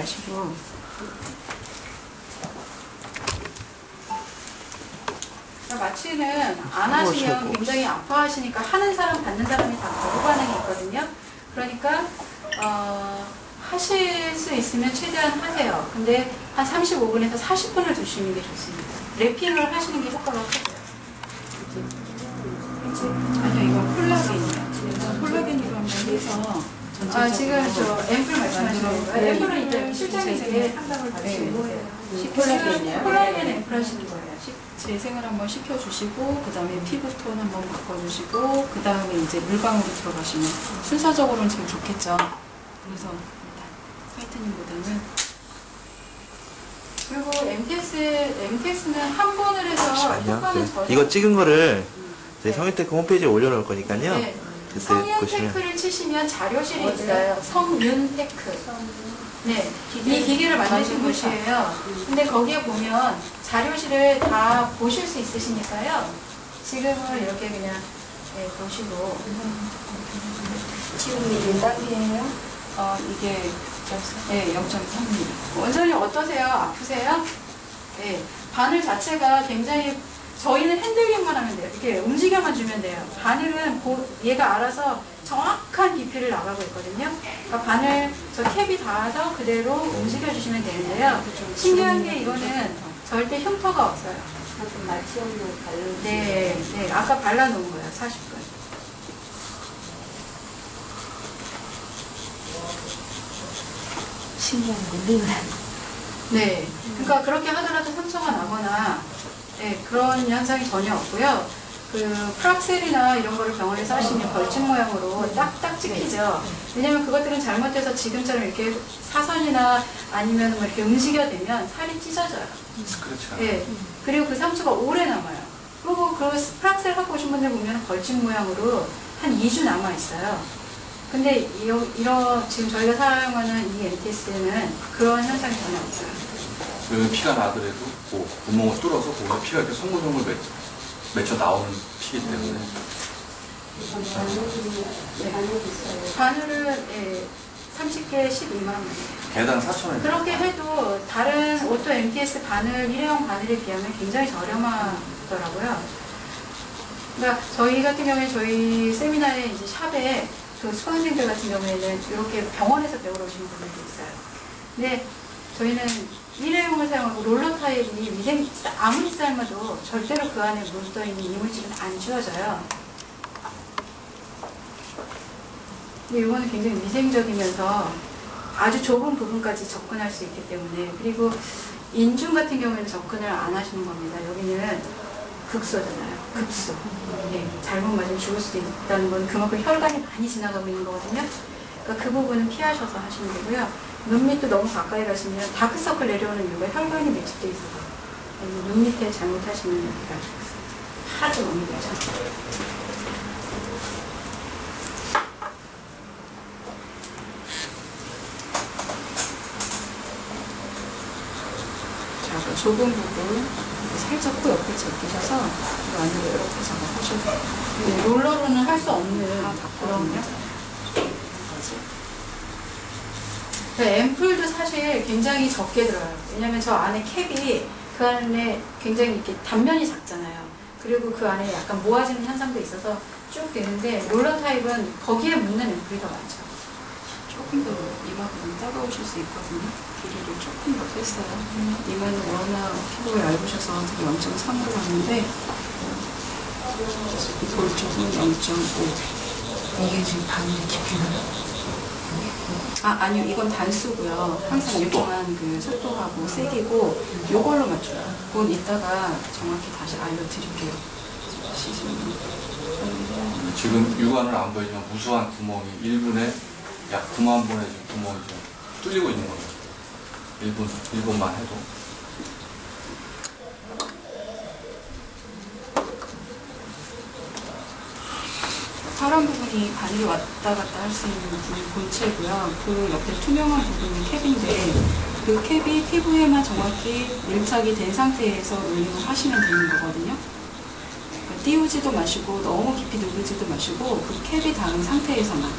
마시고 그러니까 마취는 안 하시면 굉장히 아파하시니까 하는 사람 받는 사람이 다 거부 반응이 있거든요. 그러니까 어, 하실 수 있으면 최대한 하세요. 근데 한 35분에서 40분을 두시는 게 좋습니다. 랩핑을 하시는 게 효과가. 그치? 아니요, 이건 콜라겐이에요. 콜라겐으로 한번 해서 아, 지금 저 앰플 말씀하시는 거예요? 앰플은 이제 실장님께 상담을 받으시는 거예요. 콜라겐이요? 콜라겐 앰플 하시는 거예요. 식- 재생을 한번 시켜주시고 그 다음에 피부톤 한번 바꿔주시고 그 다음에 이제 물광으로 들어가시면 순서적으로는 제일 좋겠죠. 그래서 일단 화이트닝보다는 그리고 MTS MTS는 한 번을 해서 잠시만요. 효과는 그, 전혀 이거 찍은 거를 음. 저희 성윤테크 홈페이지에 올려놓을 거니까요. 네. 그때 성윤 보시면 테크를 치시면 자료실이 어디요? 있어요. 성윤 테크. 네, 이 기계를 만드신 곳이에요. 근데 거기에 보면 자료실을 다 보실 수 있으시니까요. 지금은 이렇게 그냥 네, 보시고 지금 몇 단계예요? 어, 이게 네, 0.3mm. 원장님 어떠세요? 아프세요? 네, 바늘 자체가 굉장히 저희는 핸들링만 하면 돼요. 이렇게 움직여만 주면 돼요. 바늘은 보- 얘가 알아서 정확한 깊이를 나가고 있거든요. 그러니까 바늘 저 캡이 닿아서 그대로 움직여 주시면 되는데요. 신기한 게 이거는 절대 흉터가 없어요. 네, 네, 아까 발라놓은 거예요. 40분. 신기한 거. 네. 그러니까 그렇게 하더라도 상처가 나거나 네, 그런 현상이 전혀 없고요. 그 프락셀이나 이런 거를 병원에서 하시면 벌집 모양으로 딱딱 찍히죠. 왜냐면 그것들은 잘못해서 지금처럼 이렇게 사선이나 아니면 뭐 이렇게 움직여대면 살이 찢어져요. 그렇죠. 예. 그리고 그 상처가 오래 남아요. 그리고 그 프락셀 갖고 오신 분들 보면 벌집 모양으로 한 2주 남아 있어요. 근데 이, 이런 지금 저희가 사용하는 이 MTS는 그런 현상이 전혀 없어요. 여기 피가 나더라도 그 구멍을 뚫어서 거기서 피가 이렇게 송글송글 맺, 맺혀 나오는 피기 때문에 바늘은 예, 30개 12만 원이에요. 개당 4천 원. 그렇게 해도 다른 오토 MTS 바늘 일회용 바늘에 비하면 굉장히 저렴하더라고요. 그러니까 저희 같은 경우에 저희 세미나에 이제 샵에 그 수강생들 같은 경우에는 이렇게 병원에서 배우러 오시는 분들도 있어요. 근데 저희는 일회용을 사용하고 롤러 타입이 위생 아무리 삶아도 절대로 그 안에 묻어 있는 이물질은 안 지워져요. 근데 이거는 굉장히 위생적이면서 아주 좁은 부분까지 접근할 수 있기 때문에 그리고 인중 같은 경우에는 접근을 안 하시는 겁니다. 여기는 극소잖아요. 급소. 네, 잘못 맞으면 죽을 수도 있다는 건 그만큼 혈관이 많이 지나가고 있는 거거든요. 그러니까 그 부분은 피하셔서 하시면 되고요. 눈 밑도 너무 가까이 가시면 다크서클 내려오는 이유가 혈관이 밀집돼 있어서 눈 밑에 잘못하시면 여기가 하도 너무 되죠. 자, 그 좁은 부분 살짝 코 옆에 제끼셔서 이 안으로 이렇게 잡아보셔도 돼요. 네, 롤러로는 할 수 없는 그런 그 앰플도 사실 굉장히 적게 들어요. 왜냐면 저 안에 캡이 그 안에 굉장히 이렇게 단면이 작잖아요. 그리고 그 안에 약간 모아지는 현상도 있어서 쭉 되는데 롤러 타입은 거기에 묻는 앰플이 더 많죠. 조금 더 이마보다 따가우실 수 있거든요. 길이를 조금 더 뺐어요. 이마는 워낙 피부가 얇으셔서 되게 0.3으로 왔는데 볼 쪽은 0.5. 이게 지금 바늘의 깊이는 아, 아니요. 이건 단수고요. 항상 일정한 그 속도하고 세기고 요걸로 맞춰요. 그건 이따가 정확히 다시 알려드릴게요. 지금 육안을 안 보이지만 무수한 구멍이 1분에 약 9만 분의 지금 구멍이 좀 뚫리고 있는 거예요. 1분, 1분만 해도. 파란 부분이 바늘이 왔다 갔다 할 수 있는 부분이 본체고요. 그 옆에 투명한 부분이 캡인데 그 캡이 피부에만 정확히 밀착이 된 상태에서 롤링을 하시면 되는 거거든요. 그러니까 띄우지도 마시고 너무 깊이 누르지도 마시고 그 캡이 닿은 상태에서만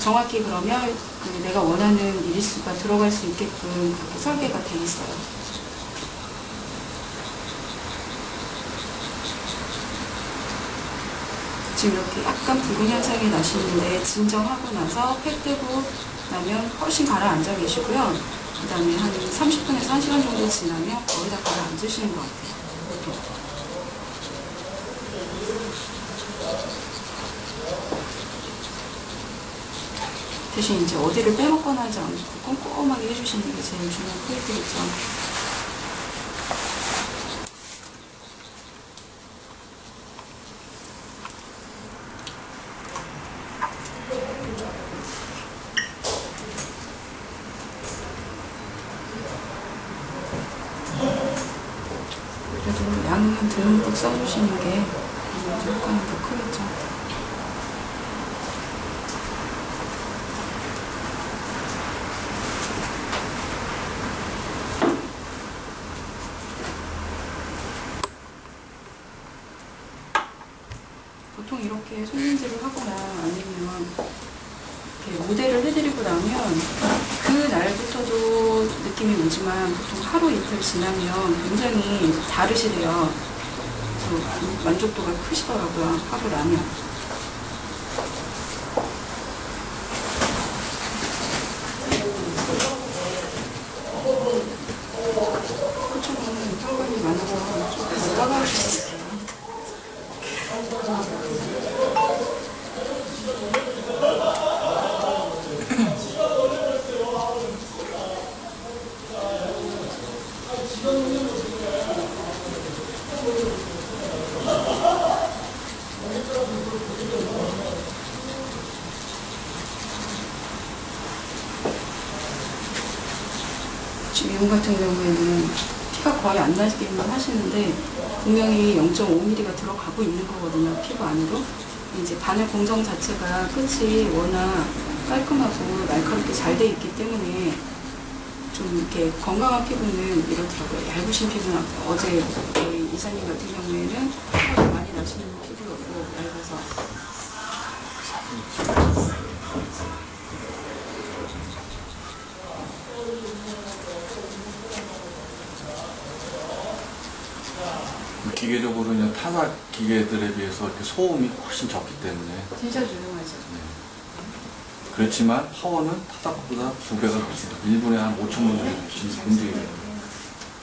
정확히 그러면 그 내가 원하는 일수가 들어갈 수 있게끔 그렇게 설계가 돼 있어요. 지금 이렇게 약간 붉은 현상이 나시는데 진정하고 나서 팩 뜨고 나면 훨씬 가라앉아 계시고요. 그 다음에 한 30분에서 1시간 정도 지나면 거의 다 가라앉으시는 것 같아요. 대신 이제 어디를 빼먹거나 하지 않고 꼼꼼하게 해주시는 게 제일 중요한 포인트겠죠. 그래도 듬뿍 써주시는 게 효과는 더 크겠죠. 보통 이렇게 손님질을 하거나 아니면 이렇게 모델을 해드리고 나면 그 날부터도 느낌이 오지만 보통 하루 이틀 지나면 굉장히 다르시대요. 그래서 만족도가 크시더라고요. 하고 나면. 그쪽은 상관이 많아서 좀 까다로우시죠. 지금 이분 같은 경우에는 피가 거의 안 나기만 하시는데 분명히 0.5mm가 들어가고 있는 거거든요 피부 안으로. 이제 바늘 공정 자체가 끝이 워낙 깔끔하고 날카롭게 잘 돼 있기 때문에 좀 이렇게 건강한 피부는 이렇더라고요. 얇으신 피부는 어제 저희 이사님 같은 경우에는 피가 많이 나시는 피부였고 얇아서 기계적으로 그냥 타사 기계들에 비해서 이렇게 소음이 훨씬 적기 때문에 진짜 조용하죠 네. 그렇지만 파워는 타사보다 두 배가 높습니다. 1분에 한 5천 분 정도 움직여요.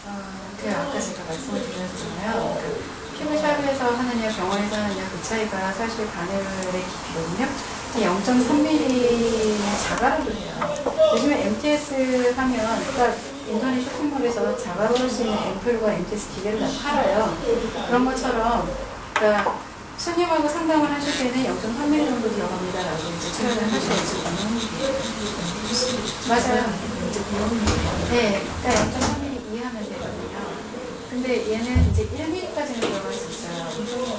어, 그 아까 제가 말씀을 드렸잖아요. 그 피부샵에서 하느냐 병원에서 하느냐 그 차이가 사실 바늘의 깊이거든요. 0.3mm는 자가로도 돼요. 요즘에 MTS 하면 그러니까 인터넷 쇼핑몰에서 자가로 할 수 있는 앰플과 MTS 기계를 다 팔아요. 그런 것처럼 그러니까 손님하고 상담을 하실 때는 0.3mm 정도 들어갑니다 라고 이제 표현을 하셔야죠. 맞아요. 네, 그러니까 0.3mm 이하면 되거든요. 근데 얘는 이제 1mm까지는 들어갈 수 있어요.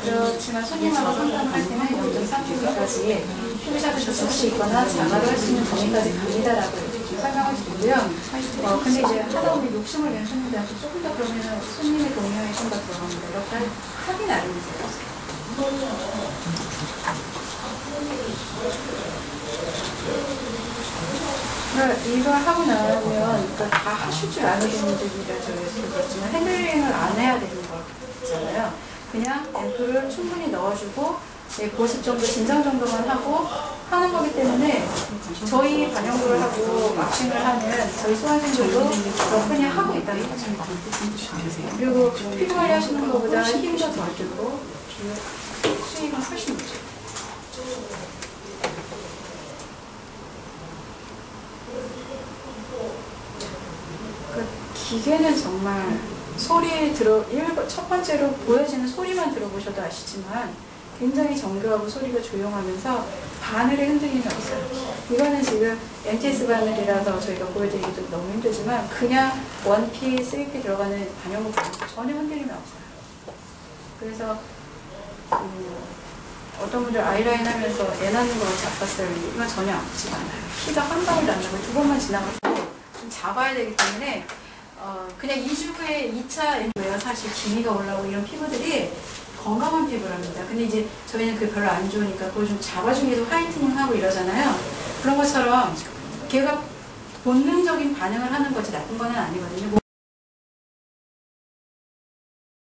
그렇지만 손님하고 상담할 때는 0.3mm까지 피부샵에서 쓸 수 있거나 자가로 할 수 있는 범위까지 갑니다라고 설명을 드리고요. 어, 근데 이제 하다 보면 욕심을 내는 손님들한테 조금 더 그러면 손님의 동의에 좀더 들어갑니다. 이렇게 하기 나름이세요. 그러니까 이걸 하고 나면 그러니까 다 하실 줄 아는 분들이라 저희 그렇지만 핸들링을 안 해야 되는 거잖아요. 그냥 앰플을 충분히 넣어주고 네, 보습 정도, 진정 정도만 하고 하는 거기 때문에 저희 반영구를 하고 막싱을 하는 저희 수강생들도 러프니 하고 있다는 거죠. 그리고 피부 관리 하시는 것보다 힘도 덜 들고 수익은 훨씬 높죠. 그 기계는 정말 소리 들어 일- 첫 번째로 보여지는 소리만 들어보셔도 아시지만 굉장히 정교하고 소리가 조용하면서 바늘의 흔들림이 없어요. 이거는 지금 MTS 바늘이라서 저희가 보여드리기도 너무 힘들지만 그냥 1P, 3P 들어가는 반영구 바늘 전혀 흔들림이 없어요. 그래서 음, 어떤 분들 아이라인 하면서 애 낳는 거 아팠어요. 이건 전혀 아프지 않아요. 피가 한 방울도 안 나고 두 번만 지나가도 좀 잡아야 되기 때문에 어, 그냥 2주 후에 2차 엠브예요. 사실 기미가 올라오고 이런 피부들이 건강한 피부랍니다. 근데 이제 저희는 그게 별로 안 좋으니까 그걸 좀 잡아주기도 화이트닝 하고 이러잖아요. 그런 것처럼 걔가 본능적인 반응을 하는 것이 나쁜 건 아니거든요.